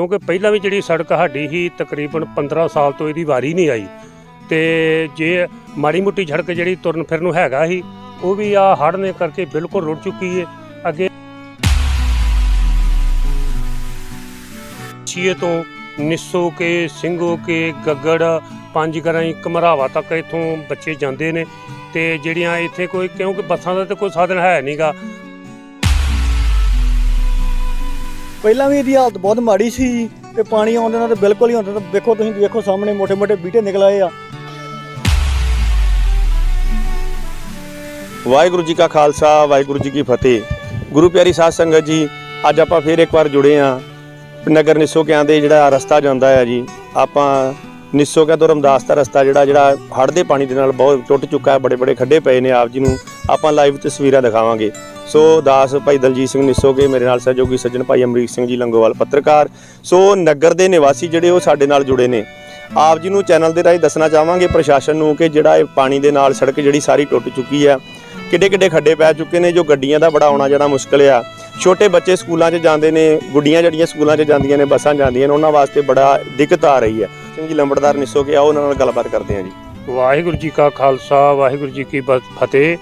ਕਿਉਂਕਿ ਪਹਿਲਾਂ ਵੀ ਜਿਹੜੀ ਸੜਕ ਸਾਡੀ ਸੀ, ਤਕਰੀਬਨ 15 ਸਾਲ ਤੋਂ ਇਹਦੀ ਵਾਰੀ ਨਹੀਂ ਆਈ। ਤੇ ਜੇ ਮਾੜੀ ਮੁੱਟੀ ਸੜਕ ਜਿਹੜੀ ਤੁਰਨ ਫਿਰਨ ਨੂੰ ਹੈਗਾ ਸੀ, ਉਹ ਵੀ ਆ ਹੜ੍ਹ ਨੇ ਕਰਕੇ ਬਿਲਕੁਲ ਰੁੜ ਚੁੱਕੀ ਹੈ ਅੱਗੇ ਛੀਏ ਤੋਂ ਨਿੱਸੋ ਕੇ, ਸਿੰਘੋ ਕੇ, ਗੱਗੜ, ਪੰਜ ਗਰਾਈ ਕਮਰਾਵਾ ਤੱਕ ਇੱਥੋਂ ਬੱਚੇ ਜਾਂਦੇ ਨੇ। ਤੇ ਜਿਹੜੀਆਂ ਇੱਥੇ ਕੋਈ, ਕਿਉਂਕਿ ਬੱਸਾਂ ਦਾ ਤੇ ਕੋਈ ਸਾਧਨ ਹੈ ਨਹੀਂਗਾ ਪਹਿਲਾਂ ਵੀ ਇਹਦੀ ਹਾਲਤ ਬਹੁਤ ਮਾੜੀ ਸੀ ਤੇ ਪਾਣੀ ਆਉਂਦੇ ਨਾਲ ਤਾਂ ਬਿਲਕੁਲ ਹੀ ਹੁੰਦਾ ਤਾਂ ਦੇਖੋ ਤੁਸੀਂ ਦੇਖੋ ਸਾਹਮਣੇ ਮੋٹے-ਮੋٹے ਬੀਟੇ ਨਿਕਲ ਆਏ ਆ। ਵਾਹਿਗੁਰੂ ਜੀ ਕਾ ਖਾਲਸਾ, ਵਾਹਿਗੁਰੂ ਜੀ ਕੀ ਫਤਿਹ। ਗੁਰੂ ਪਿਆਰੀ ਸਾਧ ਸੰਗਤ ਜੀ, ਅੱਜ ਆਪਾਂ ਫੇਰ ਇੱਕ ਵਾਰ ਜੁੜੇ ਆ। ਨਗਰ ਨਿਸੋ ਕਿਆਂ ਦੇ ਜਿਹੜਾ ਰਸਤਾ ਜਾਂਦਾ ਹੈ ਜੀ, ਆਪਾਂ ਨਿਸੋ ਕਿਆ ਤੋਂ ਰਮਦਾਸ ਦਾ ਰਸਤਾ ਜਿਹੜਾ ਜਿਹੜਾ ਹੜ੍ਹ ਦੇ ਪਾਣੀ ਦੇ ਨਾਲ ਬਹੁਤ ਟੁੱਟ ਚੁੱਕਾ ਹੈ ਬੜੇ ਬੜੇ ਖੱਡੇ ਪਏ ਨੇ ਆਪ ਜੀ ਨੂੰ। ਆਪਾਂ ਲਾਈਵ ਤਸਵੀਰਾਂ ਦਿਖਾਵਾਂਗੇ। ਸੋ ਦਾਸ ਭਾਈ ਦਲਜੀਤ ਸਿੰਘ ਨਿਸੋਗੇ, ਮੇਰੇ ਨਾਲ ਸਹਿਯੋਗੀ ਸੱਜਣ ਭਾਈ ਅਮਰੀਕ ਸਿੰਘ ਜੀ ਲੰਗੋਵਾਲ ਪੱਤਰਕਾਰ। ਸੋ ਨਗਰ ਦੇ ਨਿਵਾਸੀ ਜਿਹੜੇ ਉਹ ਸਾਡੇ ਨਾਲ ਜੁੜੇ ਨੇ। ਆਪ ਜੀ ਨੂੰ ਚੈਨਲ ਦੇ ਰਾਹੀਂ ਦੱਸਣਾ ਚਾਹਾਂਗੇ ਪ੍ਰਸ਼ਾਸਨ ਨੂੰ ਕਿ ਜਿਹੜਾ ਇਹ ਪਾਣੀ ਦੇ ਨਾਲ ਸੜਕ ਜਿਹੜੀ ਸਾਰੀ ਟੁੱਟ ਚੁੱਕੀ ਹੈ ਕਿੱਡੇ ਕਿੱਡੇ ਖੱਡੇ ਪੈ ਚੁੱਕੇ ਨੇ, ਜੋ ਗੱਡੀਆਂ ਦਾ ਬੜਾ ਆਉਣਾ ਜਾਣਾ ਮੁਸ਼ਕਲ ਆ। ਛੋਟੇ ਬੱਚੇ ਸਕੂਲਾਂ 'ਚ ਜਾਂਦੇ ਨੇ, ਗੁੱਡੀਆਂ ਜਿਹੜੀਆਂ ਸਕੂਲਾਂ 'ਚ ਜਾਂਦੀਆਂ ਨੇ, ਬੱਸਾਂ ਜਾਂਦੀਆਂ ਨੇ, ਉਹਨਾਂ ਵਾਸਤੇ ਬੜਾ ਦਿੱਕਤ ਆ ਰਹੀ ਹੈ। ਸਿੰਘ ਜੀ ਲੰਬੜਦਾਰ ਨਿਸੋ ਕੇ ਆਓ ਉਹਨਾਂ ਨਾਲ ਗੱਲਬਾਤ ਕਰਦੇ ਹਾਂ ਜੀ। ਵਾਹਿਗੁਰੂ ਜੀ ਕਾ ਖਾਲਸਾ, ਵਾਹਿਗੁਰੂ ਜੀ ਕੀ ਬ- ਫਤਿਹ।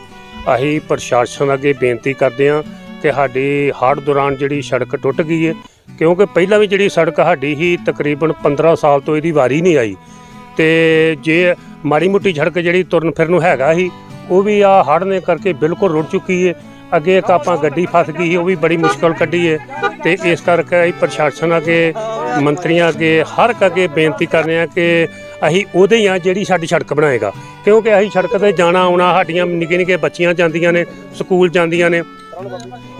ਅਸੀਂ ਪ੍ਰਸ਼ਾਸਨ ਅੱਗੇ ਬੇਨਤੀ ਕਰਦੇ ਹਾਂ ਕਿ ਸਾਡੀ ਹੜ੍ਹ ਦੌਰਾਨ ਜਿਹੜੀ ਸੜਕ ਟੁੱਟ ਗਈ ਹੈ, ਕਿਉਂਕਿ ਪਹਿਲਾਂ ਵੀ ਜਿਹੜੀ ਸੜਕ ਸਾਡੀ ਸੀ, ਤਕਰੀਬਨ 15 ਸਾਲ ਤੋਂ ਇਹਦੀ ਵਾਰੀ ਨਹੀਂ ਆਈ। ਤੇ ਜੇ ਮਾੜੀ ਮੁੱਟੀ ਸੜਕ ਜਿਹੜੀ ਤੁਰਨ ਫਿਰਨ ਨੂੰ ਹੈਗਾ ਸੀ, ਉਹ ਵੀ ਆ ਹੜ੍ਹ ਨੇ ਕਰਕੇ ਬਿਲਕੁਲ ਰੁੜ ਚੁੱਕੀ ਹੈ। ਅੱਗੇ ਇੱਕ ਆਪਾਂ ਗੱਡੀ ਫਸ ਗਈ ਸੀ, ਉਹ ਵੀ ਬੜੀ ਮੁਸ਼ਕਲ ਕੱਢੀ ਹੈ। ਤੇ ਇਸ ਕਰਕੇ ਅਸੀਂ ਪ੍ਰਸ਼ਾਸਨ ਅੱਗੇ, ਮੰਤਰੀਆਂ ਅੱਗੇ, ਹਰ ਇੱਕ ਅੱਗੇ ਬੇਨਤੀ ਕਰਨੇ ਹਾਂ ਕਿ ਅਸੀਂ ਉਹਦੇ ਹੀ ਆ ਜਿਹੜੀ ਸਾਡੀ ਸੜਕ ਬਣਾਏਗਾ। ਕਿਉਂਕਿ ਅਸੀਂ ਸੜਕ ਤੇ ਜਾਣਾ, ਆਉਣਾ, ਸਾਡੀਆਂ ਨਿੱਕੇ ਨਿੱਕੇ ਬੱਚੀਆਂ ਜਾਂਦੀਆਂ ਨੇ, ਸਕੂਲ ਜਾਂਦੀਆਂ ਨੇ।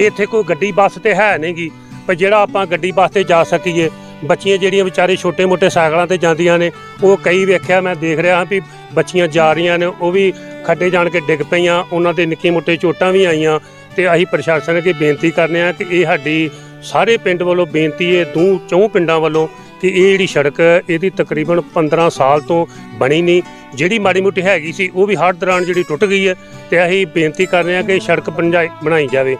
ਇੱਥੇ ਕੋਈ ਗੱਡੀ ਬੱਸ ਤੇ ਹੈ ਨਹੀਂਗੀ। ਪਰ ਜਿਹੜਾ ਆਪਾਂ ਗੱਡੀ ਬੱਸ ਤੇ ਜਾ ਸਕੀਏ, ਬੱਚੀਆਂ ਜਿਹੜੀਆਂ ਵਿਚਾਰੇ ਛੋਟੇ-ਮੋਟੇ ਸਾਈਕਲਾਂ ਤੇ ਜਾਂਦੀਆਂ ਨੇ, ਉਹ ਕਈ ਵੇਖਿਆ ਮੈਂ ਦੇਖ ਰਿਹਾ ਵੀ ਬੱਚੀਆਂ ਜਾ ਰਹੀਆਂ ਨੇ, ਉਹ ਵੀ ਖੱਡੇ ਜਾਣ ਕੇ ਡਿੱਗ ਪਈਆਂ, ਉਹਨਾਂ ਦੇ ਨਿੱਕੇ ਮੋਟੇ ਚੋਟਾਂ ਵੀ ਆਈਆਂ। ਤੇ ਅਸੀਂ ਪ੍ਰਸ਼ਾਸਨ ਅੱਗੇ ਬੇਨਤੀ ਕਰਨੇ ਆ ਕਿ ਇਹ ਸਾਡੀ ਸਾਰੇ ਪਿੰਡ ਵੱਲੋਂ ਬੇਨਤੀ ਹੈ ਦੂ ਚੌਂ ਪਿੰਡਾਂ ਵੱਲੋਂ ਕਿ ਇਹ ਜਿਹੜੀ ਸੜਕ ਇਹਦੀ ਤਕਰੀਬਨ 15 ਸਾਲ ਤੋਂ ਬਣੀ ਨਹੀਂ। ਜਿਹੜੀ ਮਾੜੀ ਮੋਟੀ ਹੈਗੀ ਸੀ ਉਹ ਵੀ ਹੜ੍ਹ ਦੌਰਾਨ ਜਿਹੜੀ ਟੁੱਟ ਗਈ ਹੈ ਤੇ ਅਸੀਂ ਬੇਨਤੀ ਕਰ ਰਹੇ ਹਾਂ ਕਿ ਸੜਕ ਬਣਾਈ ਬਣਾਈ ਜਾਵੇ।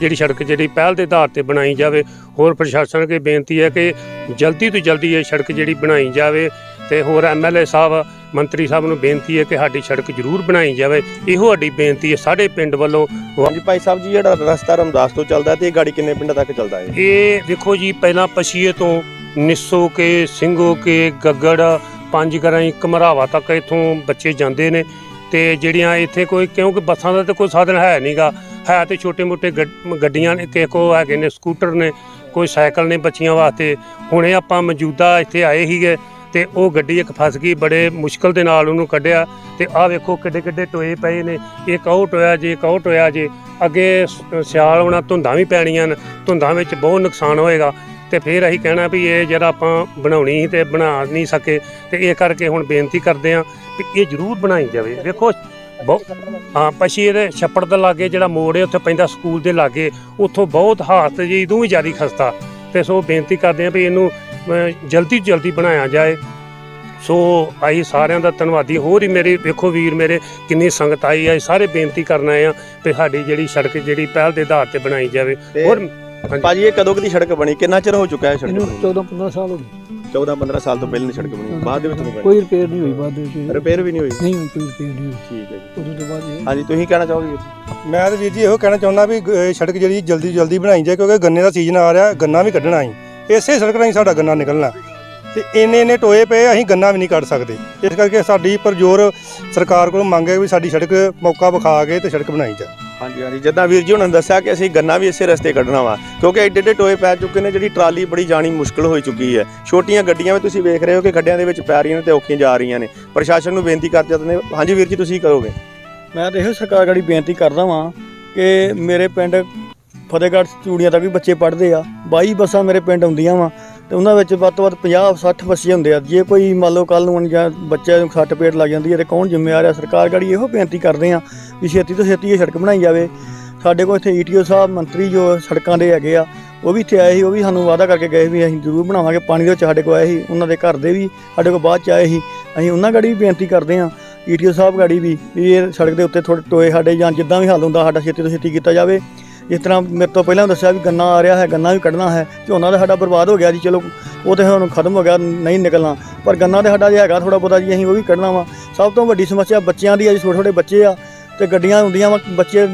ਜਿਹੜੀ ਸੜਕ ਜਿਹੜੀ ਪਹਿਲ ਦੇ ਆਧਾਰ ਤੇ ਬਣਾਈ ਜਾਵੇ। ਹੋਰ ਪ੍ਰਸ਼ਾਸਨ ਅੱਗੇ ਬੇਨਤੀ ਹੈ ਕਿ ਜਲਦੀ ਤੋਂ ਜਲਦੀ ਇਹ ਸੜਕ ਜਿਹੜੀ ਬਣਾਈ ਜਾਵੇ। ਤੇ ਹੋਰ ਐਮਐਲਏ ਸਾਹਿਬ ਮੰਤਰੀ ਸਾਹਿਬ ਨੂੰ ਬੇਨਤੀ ਹੈ ਕਿ ਸਾਡੀ ਸੜਕ ਜ਼ਰੂਰ ਬਣਾਈ ਜਾਵੇ। ਇਹੋ ਸਾਡੀ ਬੇਨਤੀ ਹੈ ਸਾਡੇ ਪਿੰਡ ਵੱਲੋਂ। ਹਾਂਜੀ ਭਾਈ ਸਾਹਿਬ ਜੀ ਜਿਹੜਾ ਰਸਤਾ ਰਮਦਾਸ ਤੋਂ ਚੱਲਦਾ ਤੇ ਇਹ ਗਾੜੀ ਕਿੰਨੇ ਪਿੰਡਾਂ ਤੱਕ ਚੱਲਦਾ ਹੈ? ਇਹ ਦੇਖੋ ਜੀ ਪਹਿਲਾਂ ਪਛੀਏ ਤੋਂ ਨਿੱਸੋ ਕੇ, ਸਿੰਘੋ ਕੇ, ਗੱਗੜ, ਪੰਜ ਗਰਾਈ ਕਮਰਾਵਾ ਤੱਕ ਇੱਥੋਂ ਬੱਚੇ ਜਾਂਦੇ ਨੇ। ਤੇ ਜਿਹੜੀਆਂ ਇੱਥੇ ਕੋਈ, ਕਿਉਂਕਿ ਬੱਸਾਂ ਦਾ ਤਾਂ ਕੋਈ ਸਾਧਨ ਹੈ ਨਹੀਂਗਾ ਹੈ ਤੇ ਛੋਟੇ-ਮੋਟੇ ਗੱਡੀਆਂ ਨੇ ਕਿਸੇ ਕੋ ਹੈਗੇ ਨੇ, ਸਕੂਟਰ ਨੇ, ਕੋਈ ਸਾਈਕਲ ਨੇ ਬੱਚੀਆਂ ਵਾਸਤੇ। ਹੁਣੇ ਆਪਾਂ ਮੌਜੂਦਾ ਇੱਥੇ ਆਏ ਸੀਗੇ ਤੇ ਉਹ ਗੱਡੀ ਇੱਕ ਫਸ ਗਈ, ਬੜੇ ਮੁਸ਼ਕਲ ਦੇ ਨਾਲ ਉਹਨੂੰ ਕੱਢਿਆ। ਤੇ ਆਹ ਵੇਖੋ ਕਿੱਡੇ ਕਿੱਡੇ ਟੋਏ ਪਏ ਨੇ। ਇਹ ਉਹ ਟੋਇਆ ਜੇ ਇੱਕ ਉਹ ਟੋਇਆ ਜੇ। ਅੱਗੇ ਸਿਆਲ ਆਉਣਾ ਧੁੰਦਾਂ ਵੀ ਪੈਣੀਆਂ ਨੇ। ਧੁੰਦਾਂ ਵਿੱਚ ਬਹੁਤ ਨੁਕਸਾਨ ਹੋਏਗਾ। ਤੇ ਫਿਰ ਅਸੀਂ ਕਹਿਣਾ ਵੀ ਇਹ ਜਿਹੜਾ ਆਪਾਂ ਬਣਾਉਣੀ ਸੀ ਤੇ ਬਣਾ ਨਹੀਂ ਸਕੇ ਤੇ ਇਹ ਕਰਕੇ ਹੁਣ ਬੇਨਤੀ ਕਰਦੇ ਹਾਂ ਵੀ ਇਹ ਜ਼ਰੂਰ ਬਣਾਈ ਜਾਵੇ। ਵੇਖੋ ਬਹੁਤ ਹਾਂ ਪਛੀ ਇਹਦੇ ਛੱਪੜ ਦੇ ਲਾਗੇ ਜਿਹੜਾ ਮੋੜ ਹੈ ਉੱਥੇ ਪੈਂਦਾ ਸਕੂਲ ਦੇ ਲਾਗੇ ਉੱਥੋਂ ਬਹੁਤ ਹਾਲਤ ਜੀ ਇਦੋਂ ਵੀ ਜ਼ਿਆਦਾ ਖਸਤਾ। ਤੇ ਸੋ ਬੇਨਤੀ ਕਰਦੇ ਹਾਂ ਵੀ ਇਹਨੂੰ ਜਲਦੀ ਤੋਂ ਜਲਦੀ ਬਣਾਇਆ ਜਾਏ। ਸੋ ਆਈ ਸਾਰਿਆਂ ਦਾ ਧੰਨਵਾਦੀ ਹੋਰ ਹੀ ਮੇਰੇ ਵੇਖੋ ਵੀਰ ਮੇਰੇ ਕਿੰਨੀ ਸੰਗਤ ਆਈ ਹੈ ਸਾਰੇ ਬੇਨਤੀ ਕਰਨ ਆਏ ਆ ਵੀ ਸਾਡੀ ਜਿਹੜੀ ਸੜਕ ਜਿਹੜੀ ਪਹਿਲ ਦੇ ਆਧਾਰ ਤੇ ਬਣਾਈ ਜਾਵੇ। ਹੋਰ ਭਾਜੀ ਇਹ ਕਦੋਂ ਕਦੀ ਸੜਕ ਬਣੀ? ਕਿੰਨਾ ਚਿਰ ਹੋ ਚੁੱਕਾ ਹੈ ਸੜਕ ਇਹਨੂੰ ਬਣੀ 14 15 ਸਾਲ ਹੋ ਗਏ। 14 15 ਸਾਲ ਤੋਂ ਪਹਿਲਾਂ ਦੀ ਸੜਕ ਬਣੀ ਬਾਅਦ ਦੇ ਵਿੱਚ ਕੋਈ ਰਿਪੇਅਰ ਨਹੀਂ ਹੋਈ ਬਾਅਦ ਦੇ ਵਿੱਚ। ਰਿਪੇਅਰ ਵੀ ਨਹੀਂ ਹੋਈ? ਨਹੀਂ ਕੋਈ ਰਿਪੇਅਰ ਨਹੀਂ ਹੋਈ। ਠੀਕ ਹੈ ਜੀ। ਉਦੋਂ ਤੋਂ ਬਾਅਦ ਇਹ ਹਾਂਜੀ ਤੁਸੀਂ ਕਹਿਣਾ ਚਾਹੋਗੇ? ਮੈਂ ਤਾਂ ਵੀਰ ਜੀ ਇਹੋ ਕਹਿਣਾ ਚਾਹੁੰਦਾ ਵੀ ਸੜਕ ਜਿਹੜੀ ਜਲਦੀ ਜਲਦੀ ਬਣਾਈ ਜਾਏ ਕਿਉਂਕਿ ਗੰਨੇ ਦਾ ਸੀਜ਼ਨ ਆ ਰਿਹਾ ਗੰਨਾ ਵੀ ਕੱਢਣਾ ਅਸੀਂ। ਇਸੇ ਸੜਕ ਰਾਹੀਂ ਸਾਡਾ ਗੰਨਾ ਨਿਕਲਣਾ। ਤੇ ਇੰਨੇ ਇੰਨੇ ਟੋਏ ਪਏ ਅਸੀਂ ਗੰਨਾ ਵੀ ਨਹੀਂ ਕੱਢ ਸਕਦੇ। ਇਸ ਕਰਕੇ ਸਾਡੀ ਪਰਜੋਰ ਸਰਕਾਰ ਕੋਲੋਂ ਮੰਗ ਹੈ ਵੀ ਸਾਡੀ ਸੜਕ ਮੌਕਾ ਵਿਖਾ ਕੇ ਤੇ ਸੜਕ ਬਣਾਈ ਜਾਏ। ਹਾਂਜੀ ਹਾਂਜੀ। ਜਿੱਦਾਂ ਵੀਰ ਜੀ ਉਹਨਾਂ ਨੇ ਦੱਸਿਆ ਕਿ ਅਸੀਂ ਗੰਨਾ ਵੀ ਇਸੇ ਰਸਤੇ ਕੱਢਣਾ ਵਾ, ਕਿਉਂਕਿ ਐਡੇ ਐਡੇ ਟੋਏ ਪੈ ਚੁੱਕੇ ਨੇ, ਜਿਹੜੀ ਟਰਾਲੀ ਬੜੀ ਜਾਣੀ ਮੁਸ਼ਕਲ ਹੋਈ ਚੁੱਕੀ ਹੈ। ਛੋਟੀਆਂ ਗੱਡੀਆਂ ਵੀ ਤੁਸੀਂ ਵੇਖ ਰਹੇ ਹੋ ਕਿ ਖੱਡਿਆਂ ਦੇ ਵਿੱਚ ਪੈ ਰਹੀਆਂ ਨੇ ਤੇ ਔਖੀਆਂ ਜਾ ਰਹੀਆਂ ਨੇ। ਪ੍ਰਸ਼ਾਸਨ ਨੂੰ ਬੇਨਤੀ ਕਰਦੇ ਜਾਂਦੇ ਨੇ ਹਾਂਜੀ ਵੀਰ ਜੀ, ਤੁਸੀਂ ਕਰੋਗੇ? ਮੈਂ ਤਾਂ ਇਹੋ ਸਰਕਾਰ ਗਾੜੀ ਬੇਨਤੀ ਕਰਦਾ ਵਾਂ ਕਿ ਮੇਰੇ ਪਿੰਡ ਫਤਿਹਗੜ੍ਹ ਚੂੜੀਆਂ ਤੱਕ ਵੀ ਬੱਚੇ ਪੜ੍ਹਦੇ ਆ। 22 ਬੱਸਾਂ ਮੇਰੇ ਪਿੰਡ ਆਉਂਦੀਆਂ ਵਾ। ਤੇ ਉਹਨਾਂ ਵਿੱਚ ਵੱਧ ਤੋਂ ਵੱਧ 50 60 ਬੱਚੇ ਹੁੰਦੇ ਆ। ਜੇ ਕੋਈ ਮੰਨ ਲਓ ਕੱਲ ਨੂੰ ਜਾਂ ਬੱਚਿਆਂ ਨੂੰ ਸੱਟ ਪੇਟ ਲੱਗ ਜਾਂਦੀ ਹੈ ਤੇ ਕੌਣ ਜ਼ਿੰਮੇਵਾਰ ਆ? ਸਰਕਾਰ ਗਾੜੀ ਇਹੋ ਬੇਨਤੀ ਕਰਦੇ ਆ ਵੀ ਛੇਤੀ ਤੋਂ ਛੇਤੀ ਇਹ ਸੜਕ ਬਣਾਈ ਜਾਵੇ। ਸਾਡੇ ਕੋਲ ਇੱਥੇ ਈਟੀਓ ਸਾਹਿਬ ਮੰਤਰੀ ਜੋ ਸੜਕਾਂ ਦੇ ਹੈਗੇ ਆ, ਉਹ ਵੀ ਇੱਥੇ ਆਏ ਸੀ, ਉਹ ਵੀ ਸਾਨੂੰ ਵਾਅਦਾ ਕਰਕੇ ਗਏ ਵੀ ਅਸੀਂ ਜ਼ਰੂਰ ਬਣਾਵਾਂਗੇ। ਪਾਣੀ ਦੇ ਵਿੱਚ ਸਾਡੇ ਕੋਲ ਆਏ ਸੀ, ਉਹਨਾਂ ਦੇ ਘਰ ਦੇ ਵੀ ਸਾਡੇ ਕੋਲ ਬਾਅਦ ਚ ਆਏ ਸੀ। ਅਸੀਂ ਉਹਨਾਂ ਗਾੜੀ ਵੀ ਬੇਨਤੀ ਕਰਦੇ ਆ ਈਟੀਓ ਸਾਹਿਬ ਗਾੜੀ ਵੀ ਵੀ ਇਹ ਸੜਕ ਦੇ ਉੱਤੇ ਥੋੜੇ ਟੋਏ ਸਾਡੇ ਜਾਂ ਜਿੱਦਾਂ ਵੀ ਹੱਲ ਹੁੰਦਾ, ਸਾਡਾ ਛੇਤੀ ਤੋਂ ਛੇਤੀ ਕੀਤਾ ਜਾਵੇ। ਜਿਸ ਤਰ੍ਹਾਂ ਮੇਰੇ ਤੋਂ ਪਹਿਲਾਂ ਦੱਸਿਆ ਵੀ ਗੰਨਾ ਆ ਰਿਹਾ ਹੈ, ਗੰਨਾ ਵੀ ਕੱਢਣਾ ਹੈ ਝੋਨਾ ਤਾਂ ਸਾਡਾ ਬਰਬਾਦ ਹੋ ਗਿਆ ਜੀ, ਚਲੋ ਉਹ ਤੇ ਹੁਣ ਖਤਮ ਹੋ ਗਿਆ, ਨਹੀਂ ਨਿਕਲਣਾ। ਪਰ ਗੰਨਾ ਤੇ ਸਾਡਾ ਜੇ ਹੈਗਾ ਥੋੜਾ ਬਹੁਤਾ ਜੀ, ਅਸੀਂ ਉਹ ਵੀ ਕੱਢਣਾ ਵਾ। ਸਭ ਤੋਂ ਵੱਡੀ ਸਮੱਸਿਆ ਬੱਚਿਆਂ ਦੀ ਆ ਜੀ, ਛੋਟੇ ਛੋਟੇ ਬੱਚੇ ਆ, ਤੇ ਗੱਡੀਆਂ ਹੁੰਦੀਆਂ ਵਾ, ਬੱਚੇ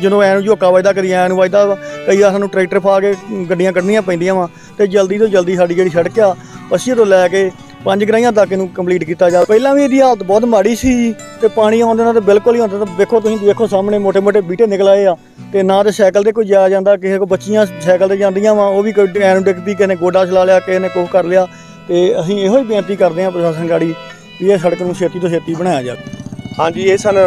ਜਦੋਂ ਐਨ ਝੋਕਾ ਵੱਜਦਾ, ਕਦੀ ਐਨ ਵੱਜਦਾ ਵਾ। ਕਈ ਵਾਰ ਸਾਨੂੰ ਟਰੈਕਟਰ ਫਾ ਕੇ ਗੱਡੀਆਂ ਕੱਢਣੀਆਂ ਪੈਂਦੀਆਂ ਵਾ, ਤੇ ਜਲਦੀ ਤੋਂ ਜਲਦੀ ਸਾਡੀ ਜਿਹੜੀ ਸੜਕ ਆ ਪੱਛੀ ਤੋਂ ਲੈ ਕੇ ਪੰਜ ਗਰਾਈਆਂ ਤੱਕ ਇਹਨੂੰ ਕੰਪਲੀਟ ਕੀਤਾ ਜਾ ਪਹਿਲਾਂ ਵੀ ਇਹਦੀ ਹਾਲਤ ਬਹੁਤ ਮਾੜੀ ਸੀ ਤੇ ਪਾਣੀ ਆਉਂਦੇ ਨਾਲ ਤਾਂ ਬਿਲਕੁਲ ਹੀ ਹੁੰਦਾ ਤਾਂ ਵੇਖੋ ਤੁਸੀਂ ਦੇਖੋ ਸਾਹਮਣੇ ਮੋਟੇ ਮੋਟੇ ਬੀਟੇ ਨਿਕਲ ਆਏ ਆ। ਤੇ ਨਾ ਤੇ ਸਾਈਕਲ ਤੇ ਕੋਈ ਜਾ ਜਾਂਦਾ, ਕਿਸੇ ਕੋ ਬੱਚੀਆਂ ਸਾਈਕਲ ਤੇ ਜਾਂਦੀਆਂ ਵਾ, ਉਹ ਵੀ ਕੋਈ ਐਨ ਡਿੱਗਦੀ ਕਿਸੇ ਨੇ ਗੋਡਾ ਛਲਾ ਲਿਆ, ਕਿਸੇ ਨੇ ਕੁਝ ਕਰ ਲਿਆ। ਤੇ ਅਸੀਂ ਇਹੋ ਹੀ ਬੇਨਤੀ ਕਰਦੇ ਹਾਂ ਪ੍ਰਸ਼ਾਸਨ ਗਾੜੀ ਵੀ ਇਹ ਸੜਕ ਨੂੰ ਛੇਤੀ ਤੋਂ ਛੇਤੀ ਬਣਾਇਆ ਜਾਵੇ। ਹਾਂਜੀ, ਇਹ ਸਨ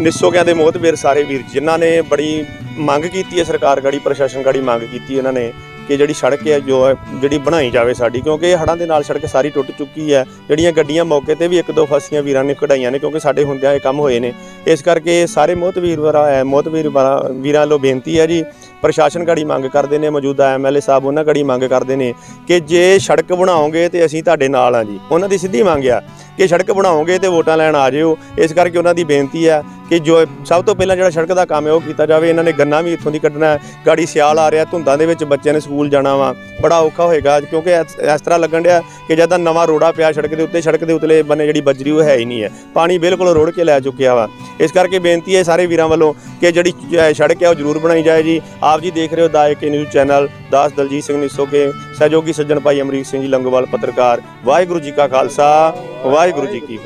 ਨਿਸੋਗਿਆਂ ਦੇ ਮੋਹਤਬੇਰ ਸਾਰੇ ਵੀਰ, ਜਿਨ੍ਹਾਂ ਨੇ ਬੜੀ ਮੰਗ ਕੀਤੀ ਹੈ ਸਰਕਾਰ ਗਾੜੀ, ਪ੍ਰਸ਼ਾਸਨ ਗਾੜੀ ਮੰਗ ਕੀਤੀ ਇਹਨਾਂ ਨੇ। ਕਿ ਜਿਹੜੀ ਸੜਕ ਹੈ, ਜੋ ਹੈ, ਜਿਹੜੀ ਬਣਾਈ ਜਾਵੇ ਸਾਡੀ, ਕਿਉਂਕਿ ਇਹ ਹੜ੍ਹਾਂ ਦੇ ਨਾਲ ਸੜਕ ਸਾਰੀ ਟੁੱਟ ਚੁੱਕੀ ਹੈ। ਜਿਹੜੀਆਂ ਗੱਡੀਆਂ ਮੌਕੇ ਤੇ ਵੀ ਇੱਕ ਦੋ ਫਸੀਆਂ ਵੀਰਾਂ ਨੇ ਕਢਾਈਆਂ ਨੇ, ਕਿਉਂਕਿ ਸਾਡੇ ਹੁੰਦਿਆਂ ਇਹ ਕੰਮ ਹੋਏ ਨੇ। ਇਸ ਕਰਕੇ ਸਾਰੇ ਮੋਹਤਵੀਰ ਵੀਰਾਂ ਮੋਹਤਵੀਰ ਵੀਰਾਂ- ਵੀਰਾਂ ਵੱਲੋਂ ਬੇਨਤੀ ਹੈ ਜੀ ਪ੍ਰਸ਼ਾਸਨ ਘੜੀ ਮੰਗ ਕਰਦੇ ਨੇ, ਮੌਜੂਦਾ ਐਮਐਲਏ ਸਾਹਿਬ ਉਹਨਾਂ ਘੜੀ ਮੰਗ ਕਰਦੇ ਨੇ ਕਿ ਜੇ ਸੜਕ ਬਣਾਓਗੇ ਤੇ ਅਸੀਂ ਤੁਹਾਡੇ ਨਾਲ ਆ ਜੀ। ਉਹਨਾਂ ਦੀ ਸਿੱਧੀ ਮੰਗ ਆ ਕਿ ਸੜਕ ਬਣਾਓਗੇ ਤੇ ਵੋਟਾਂ ਲੈਣ ਆ ਜਿਓ। ਇਸ ਕਰਕੇ ਉਹਨਾਂ ਦੀ ਬੇਨਤੀ ਹੈ ਕਿ ਜੋ ਸਭ ਤੋਂ ਪਹਿਲਾਂ ਜਿਹੜਾ ਸੜਕ ਦਾ ਕੰਮ ਹੈ ਉਹ ਕੀਤਾ ਜਾਵੇ। ਇਹਨਾਂ ਨੇ ਗੰਨਾ ਵੀ ਇੱਥੋਂ ਦੀ ਕੱਢਣਾ ਹੈ। ਗਾੜੀ ਸਿਆਲ ਆ ਰਿਹਾ, ਧੁੰਦਾਂ ਦੇ ਵਿੱਚ ਬੱਚਿਆਂ ਨੇ ਸਕੂਲ ਜਾਣਾ ਵਾ। ਬੜਾ ਔਖਾ ਹੋਏਗਾ ਕਿਉਂਕਿ ਇਸ ਤਰ੍ਹਾਂ ਲੱਗਣ ਡਿਆ ਕਿ ਜਦ ਨਵਾਂ ਰੋੜਾ ਪਿਆ ਸੜਕ ਦੇ ਉੱਤੇ, ਸੜਕ ਦੇ ਉਤਲੇ ਬੰਨੇ ਜਿਹੜੀ ਬਜਰੀ ਉਹ ਹੈ ਹੀ ਨਹੀਂ ਹੈ। ਪਾਣੀ ਬਿਲਕੁਲ ਰੋੜ ਕੇ ਲੈ ਚੁੱਕਿਆ ਵਾ। ਇਸ ਕਰਕੇ ਬੇਨਤੀ ਹੈ ਸਾਰੇ ਵੀਰਾਂ ਵੱਲੋਂ ਕਿ ਜਿਹੜੀ ਸੜਕ ਹੈ ਉਹ ਜ਼ਰੂਰ ਬਣਾਈ ਜਾਏ ਜੀ। ਆਪ ਜੀ ਦੇਖ ਰਹੇ ਹੋ ਦਾਇਕ ਨਿਊਜ਼ ਚੈਨਲ, ਦਾਸ ਦਲਜੀਤ ਸਿੰਘ ਨਿਸੋ ਕੇ ਸਹਿਯੋਗੀ ਸੱਜਣ ਭਾਈ ਅਮਰੀਕ ਸਿੰਘ ਜੀ ਲੰਗੋਵਾਲ ਪੱਤਰਕਾਰ। ਵਾਹਿਗੁਰੂ ਜੀ ਕਾ ਖਾਲਸਾ, ਵਾਹਿਗੁਰੂ ਜੀ ਕੀ ਫਤਿਹ।